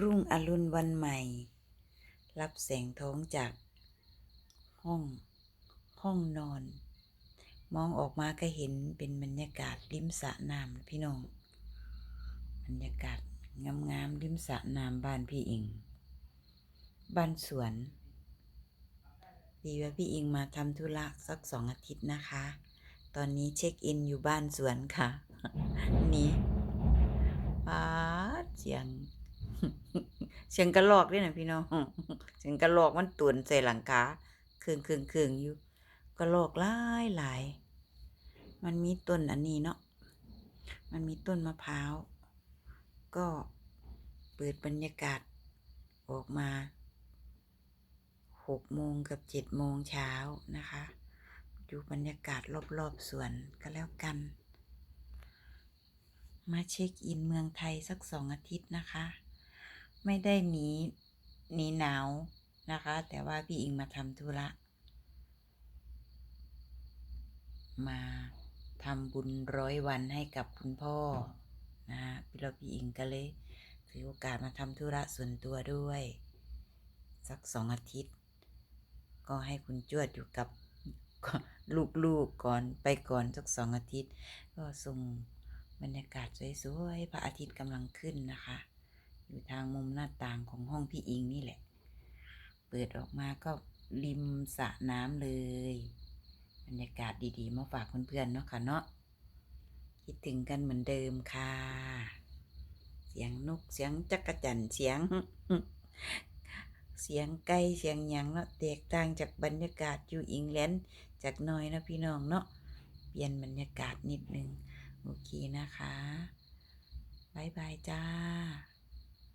รุ่งอรุณวันใหม่ รับแสงท้องจาก ห้อง ห้องนอน มองออกมาก็เห็นเป็นบรรยากาศริมสระน้ำพี่น้อง บรรยากาศงามๆริมสระน้ำบ้านพี่อิง บ้านสวน ดีว่าพี่อิงมาทำธุระสักสองอาทิตย์นะคะ ตอนนี้เช็คอินอยู่บ้านสวนค่ะ นี่ปาเสียง เสียงกระลอกด้วยนะพี่น้องเสียงกระลอกมันตุนใส่หลังคาเคืองเคืองเคืองอยู่กระลอกหลายหลายมันมีต้นอันนี้เนาะมันมีต้นมะพร้าว ก็เปิดบรรยากาศออกมาหกโมงกับเจ็ดโมงเช้านะคะดูบรรยากาศรอบๆสวนก็แล้วกัน มาเช็คอินเมืองไทยสักสองอาทิตย์นะคะ ไม่ได้หนีหนีหนาวนะคะ แต่ว่าพี่อิงมาทำธุระ มาทำบุญร้อยวันให้กับคุณพ่อนะพี่เราพี่อิงก็เลยถือโอกาสมาทำธุระส่วนตัวด้วย สักสองอาทิตย์ ก็ให้คุณจวดอยู่กับลูกๆก่อนไปก่อนสักสองอาทิตย์ ก็ส่งบรรยากาศสวยๆพระอาทิตย์กำลังขึ้นนะคะ อยู่ทางมุมหน้าต่างของห้องพี่อิงนี่แหละ เปิดออกมาก็ริมสระน้ำเลยบรรยากาศดีๆ มาฝากเพื่อนๆเนาะค่ะเนาะคิดถึงกันเหมือนเดิมค่ะ เสียงนกเสียงจักระจันเสียง เสียงไก่เสียงหยังเนาะแตกต่างจากบรรยากาศอยู่อิงแลนด์จากน้อยนะพี่น้องเนาะเปลี่ยนบรรยากาศนิดนึง โอเคนะคะบายบายจ้า